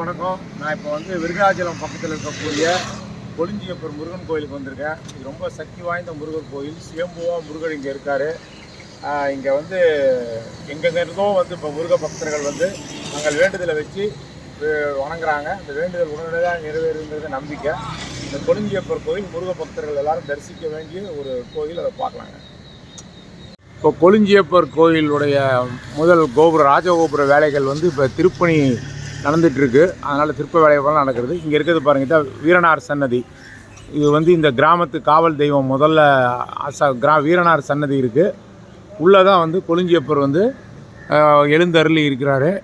வணக்கம். நான் இப்போ வந்து விருகாச்சலம் பக்கத்தில் இருக்கக்கூடிய கொளிஞ்சியப்பர் முருகன் கோயிலுக்கு வந்திருக்கேன். இது ரொம்ப சக்தி வாய்ந்த முருகர் கோயில். சுயம்புவா முருகர் இங்கே இருக்கார். இங்கே வந்து எங்கெங்கிருந்தோ வந்து இப்போ முருக பக்தர்கள் வந்து நாங்கள் வேண்டுதலை வச்சு வணங்குறாங்க. இந்த வேண்டுதல் உடனடியாக நிறைவேறுங்கிறது நம்பிக்கை. இந்த கொளிஞ்சியப்பர் கோயில் முருக பக்தர்கள் எல்லாரும் தரிசிக்க வேண்டிய ஒரு கோயில் அதை பார்க்கலாங்க. இப்போ கொளிஞ்சியப்பர் கோயிலுடைய முதல் கோபுர ராஜகோபுர வேலைகள் வந்து இப்போ திருப்பணி நடந்துகிட்ருக்கு. அதனால் திருப்ப வேலைகள்லாம் நடக்கிறது. இங்கே இருக்கிறது பாருங்கள் வீரனார் சன்னதி. இது வந்து இந்த கிராமத்து காவல் தெய்வம் முதல்ல அச கிரா வீரனார் சன்னதி இருக்குது உள்ளே தான் வந்து கொளிஞ்சியப்பர் வந்து எழுந்தருளி இருக்கிறாரு.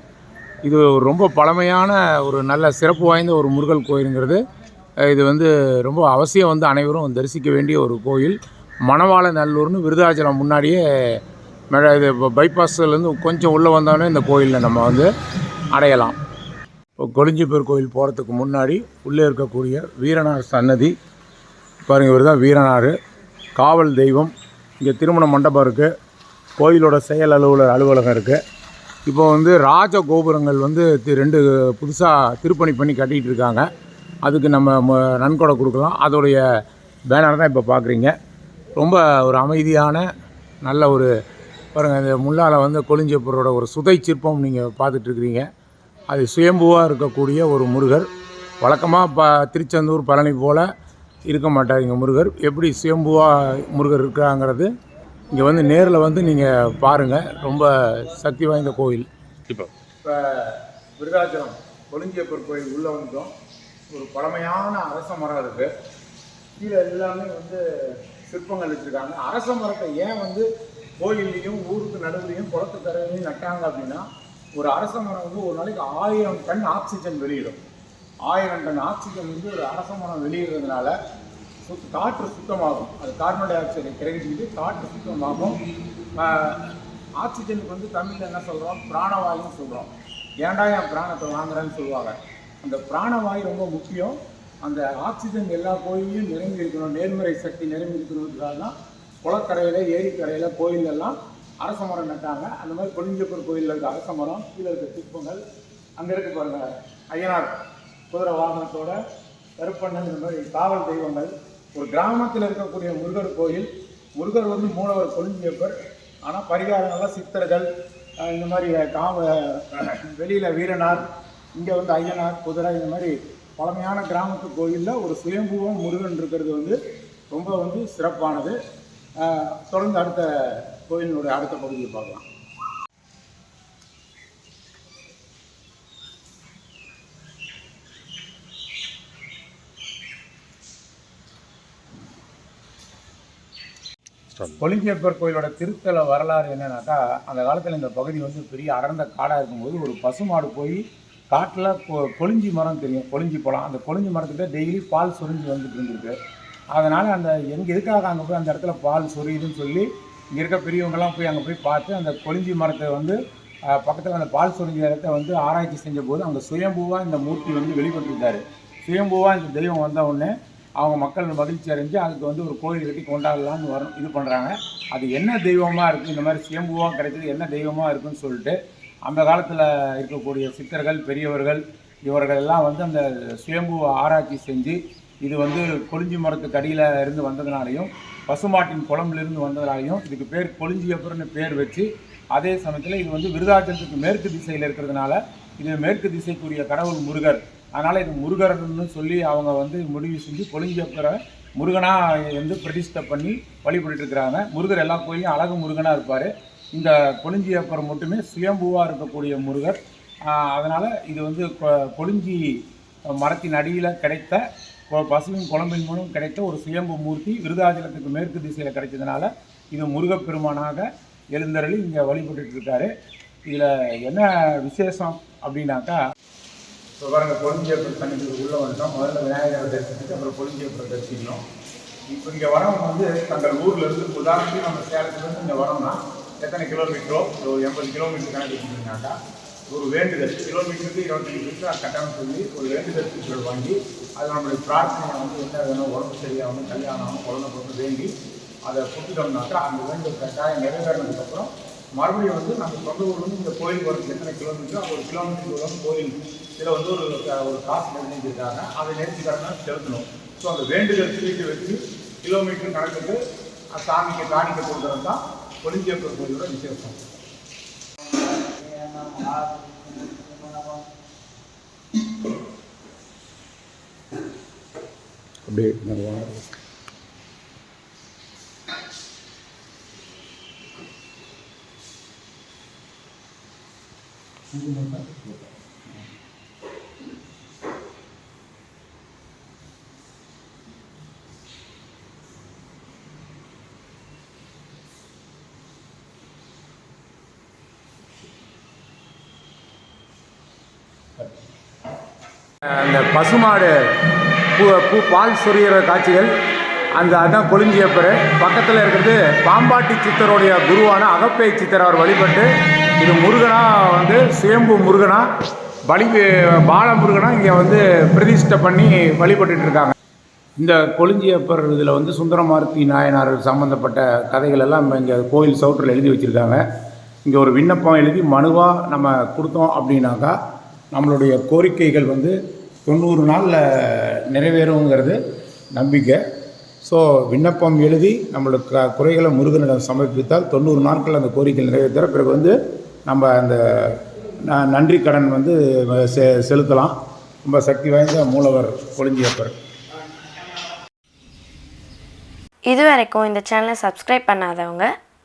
இது ரொம்ப பழமையான ஒரு நல்ல சிறப்பு வாய்ந்த ஒரு முருகல் கோயிலுங்கிறது. இது வந்து ரொம்ப அவசியம் வந்து அனைவரும் தரிசிக்க வேண்டிய ஒரு கோயில். மணவாள நல்லூர்னு விருதாச்சலம் முன்னாடியே மெ- இது பைபாஸ்லேருந்து கொஞ்சம் உள்ளே வந்தோடனே இந்த கோயிலில் நம்ம வந்து அடையலாம். இப்போ கொளிஞ்சிப்பேர் கோயில் போகிறதுக்கு முன்னாடி உள்ளே இருக்கக்கூடிய வீரனார் சன்னதி. பாருங்க இவர் தான் வீரனார். காவல் தெய்வம். இங்கே திருமண மண்டபம் இருக்குது கோயிலோட செயல் அலுவலர் அலுவலகம் இருக்குது இப்போ வந்து ராஜ கோபுரங்கள் வந்து ரெண்டு புதுசாக திருப்பணி பண்ணி கட்டிகிட்டு இருக்காங்க. அதுக்கு நம்ம ம- நன்கொடை கொடுக்கலாம். அதோடைய பேனர் தான் இப்போ பார்க்குறீங்க ரொம்ப ஒரு அமைதியான நல்ல ஒரு பாருங்கள் இந்த முள்ளால் வந்து கொளிஞ்சப்பூரோட ஒரு சுதை சிற்பம் நீங்கள் பார்த்துட்ருக்கிறீங்க அது சுயம்புவாக இருக்கக்கூடிய ஒரு முருகர். வழக்கமாக ப திருச்செந்தூர் பழனி போல் இருக்க மாட்டார் இங்கே முருகர். எப்படி சுயம்புவாக முருகர் இருக்கிறாங்கிறது இங்கே வந்து நேரில் வந்து நீங்கள் பாருங்கள் ரொம்ப சக்தி வாய்ந்த கோயில் இப்போ இப்போ விருதாச்சலம் கொளிஞ்சியப்பர் கோயில் உள்ளே வந்தோம் ஒரு பழமையான அரச மரம் இருக்குது கீழே எல்லாமே வந்து சிற்பங்கள் வச்சுருக்காங்க. அரச மரத்தை ஏன் வந்து கோயில்லையும் ஊருக்கு நடுவுலையும் குளத்து கரையிலையும் நட்டாங்க அப்படின்னா ஒரு அரச மரம் வந்து ஒரு நாளைக்கு ஆயிரம் டன் ஆக்சிஜன் வெளியிடும். ஆயிரம் டன் ஆக்சிஜன் வந்து ஒரு அரச மரம் வெளியிடுறதுனால சுத் காற்று சுத்தமாகும். அது கார்பன் டை ஆக்சைடை கிரகிச்சுக்கிட்டு காற்று சுத்தமாகும். ஆக்சிஜனுக்கு வந்து தமிழில் என்ன சொல்கிறோம் பிராணவாயுன்னு சொல்கிறோம் ஏன்டா என் பிராணத்தை வாங்குறேன்னு சொல்லுவாங்க. அந்த பிராணவாயு ரொம்ப முக்கியம். அந்த ஆக்சிஜன் எல்லா கோயிலையும் நிரம்பி இருக்கணும். நேர்மறை சக்தி நிரம்பி இருக்கணுன்றதுக்காக தான் குளக்கரையில் ஏரிக்கரையில் கோயிலெல்லாம் அரச மரம் நட்டாங்க. அந்த மாதிரி கொளிஞ்சப்பர் கோயிலில் இருக்க அரச மரம் கீழே இருக்க சிற்பங்கள் அங்கே இருக்க பாருங்கள் ஐயனார் குதிரை வாகனத்தோட கருப்பண்ணன் இந்த மாதிரி காவல் தெய்வங்கள். ஒரு கிராமத்தில் இருக்கக்கூடிய முருகர் கோயில் முருகர் வந்து மூலவர் கொளிஞ்சியப்பர் ஆனால் பரிகாரங்கள்லாம் சித்தர்கள் இந்த மாதிரி காவ வெளியில் வீரனார் இங்கே வந்து ஐயனார் குதிரை இந்த மாதிரி பழமையான கிராமத்து கோயிலில் ஒரு சுயம்புவம் முருகன் இருக்கிறது வந்து ரொம்ப வந்து சிறப்பானது. தொடர்ந்து அடுத்த கோயிலினுடைய அடுத்த பகுதியை பார்க்கலாம். கொளிஞ்சியப்பர் கோயிலோட திருத்தல வரலாறு என்னன்னாக்கா அந்த காலத்தில் இந்த பகுதி வந்து பெரிய அடர்ந்த காடாக இருக்கும்போது ஒரு பசுமாடு போய் காட்டில் கொ- கொளிஞ்சி மரம் தெரியும். கொளிஞ்சி பழம் அந்த கொளிஞ்சி மரத்துக்கிட்ட டெய்லி பால் சொரிஞ்சு வந்துட்டு இருந்திருக்கு. அதனால் அந்த எங்கே எதுக்காக அங்கே போய் அந்த இடத்துல பால் சொரியுதுன்னு சொல்லி இங்கே இருக்க பெரியவங்கெல்லாம் போய் அங்கே போய் பார்த்து அந்த கொளிஞ்சி மரத்தை வந்து பக்கத்தில் அந்த பால் சொரிஞ்ச இடத்த வந்து ஆராய்ச்சி செஞ்ச போது அங்கே சுயம்பூவாக இந்த மூர்த்தி வந்து வெளிப்பட்டிருக்காரு. சுயம்பூவாக இந்த தெய்வம் வந்த உடனே அவங்க மக்கள் மகிழ்ச்சி அடைஞ்சு அதுக்கு வந்து ஒரு கோயில் கட்டி கொண்டாடலாம்னு வரும் இது பண்ணுறாங்க அது என்ன தெய்வமாக இருக்குது இந்த மாதிரி சுயம்பூவாக கிடைச்சது என்ன தெய்வமாக இருக்குதுன்னு சொல்லிட்டு அந்த காலத்தில் இருக்கக்கூடிய சித்தர்கள் பெரியவர்கள் இவர்கள் எல்லாம் வந்து அந்த சுயம்பூவை ஆராய்ச்சி செஞ்சு இது வந்து கொளிஞ்சி மரத்துக்கு அடியில் இருந்து வந்ததுனாலையும் பசுமாட்டின் குழம்புலேருந்து வந்ததுனாலையும் இதுக்கு பேர் கொளிஞ்சியப்பர்னு பேர் வச்சு அதே சமயத்தில் இது வந்து விருதாச்சலத்துக்கு மேற்கு திசையில் இருக்கிறதுனால இது மேற்கு திசைக்குரிய கடவுள் முருகர். அதனால் இது முருகர்னு சொல்லி அவங்க வந்து முடிவு செஞ்சு கொளிஞ்சியப்பரை முருகனாக வந்து பிரதிஷ்டை பண்ணி வழிபட்டுட்டு இருக்கிறாங்க. முருகர் எல்லா கோயிலையும் அழகு முருகனாக இருப்பார். இந்த கொளிஞ்சியப்பர் மட்டுமே சுயம்புவாக இருக்கக்கூடிய முருகர். அதனால் இது வந்து கொ- கொளிஞ்சி மரத்தின் அடியில் கிடைத்த கொ- பசுவின் குழம்பின் மூலம் கிடைத்த ஒரு சுயம்பு மூர்த்தி விருதாச்சலத்துக்கு மேற்கு திசையில் கிடைச்சதுனால இது முருகப்பெருமானாக எழுந்தருளி இங்கே வழிபட்டுட்டு இருக்காரு. இதில் என்ன விசேஷம் அப்படின்னாக்கா இப்போ பாருங்க கொளிஞ்சியப்பர் சன்னிதிக்கு உள்ளே வந்துட்டோம். முதல்ல விநாயகரை தரிசிச்சுட்டு அப்புறம் கொளிஞ்சியப்பரை தரிசிக்கணும். இப்போ இங்கே வரவங்க வந்து தங்கள் ஊர்லேருந்து உதாரணத்துக்கு நம்ம சேலத்துலேருந்து இங்கே வரோம்னா எத்தனை கிலோமீட்டரோ ஒரு எண்பது கிலோமீட்டர் கணக்கு வச்சுருந்தாக்கா ஒரு வேண்டுதல் கிலோமீட்டருக்கு இருபத்தஞ்சு நிமிஷம் கட்டணம் சொல்லி ஒரு வேண்டுதல் சுற்றுகள் வாங்கி அது நம்மளுடைய பிரார்த்தனை வந்து என்ன வேணும் உடம்பு சரியாகணும் கல்யாணம் ஆகணும் குழந்தை பொண்ணு வேண்டி அதை கொடுத்துட்டோம்னாக்கா அந்த வேண்டுதல் கட்டாயம் நிறைவேறினதுக்கப்புறம் மறுபடியும் வந்து நம்ம சொந்த ஊர்லேருந்து இந்த கோயில் போகிறதுக்கு எத்தனை கிலோமீட்டர் ஒரு கிலோமீட்டர் தூரம் கோயில் இதில் வந்து ஒரு ஒரு காசு நிர்ணயிச்சிருக்காங்க அதை நேர்த்திக்கடனை செலுத்தணும். ஸோ அந்த வேண்டுதல் திருப்பி வச்சு கிலோமீட்டர் கணக்குக்கு அந்த சாமிக்கு காணிக்க கொடுக்குறது தான் கொலிஞ்சியப்பர் கோயிலோட விசேஷம். அப்படியே அந்த பசுமாடு பூ பூ பால் சொரியிற காட்சிகள் அந்த அதான் கொளிஞ்சியப்பர் பக்கத்தில் இருக்கிறது பாம்பாட்டி சித்தருடைய குருவான அகப்பை சித்தர் அவர் வழிபட்டு இது முருகனா வந்து சுயம்பு முருகனா வழி பால முருகனா இங்கே வந்து பிரதிஷ்டை பண்ணி வழிபட்டுட்டு இருக்காங்க. இந்த கொளிஞ்சியப்பர் இதில் வந்து சுந்தரமாருத்தி நாயனார் சம்மந்தப்பட்ட கதைகள் எல்லாம் இங்கே கோயில் சவுற்றில் எழுதி வச்சுருக்காங்க. இங்கே ஒரு விண்ணப்பம் எழுதி மனுவாக நம்ம கொடுத்தோம் அப்படின்னாக்கா நம்மளுடைய கோரிக்கைகள் வந்து தொண்ணூறு நாளில் நிறைவேறுங்கிறது நம்பிக்கை. ஸோ விண்ணப்பம் எழுதி நம்மளுக்கு க- குறைகளை முருகனிடம் சமர்ப்பித்தால் தொண்ணூறு நாட்கள் அந்த கோரிக்கை நிறைவேற்ற பிறகு வந்து நம்ம அந்த ந- நன்றி கடன் வந்து செ செலுத்தலாம். ரொம்ப சக்தி வாய்ந்த மூலவர் கொளிஞ்சியப்பர் இது வரைக்கும் இந்த சேனலை சப்ஸ்கிரைப் பண்ணாதவங்க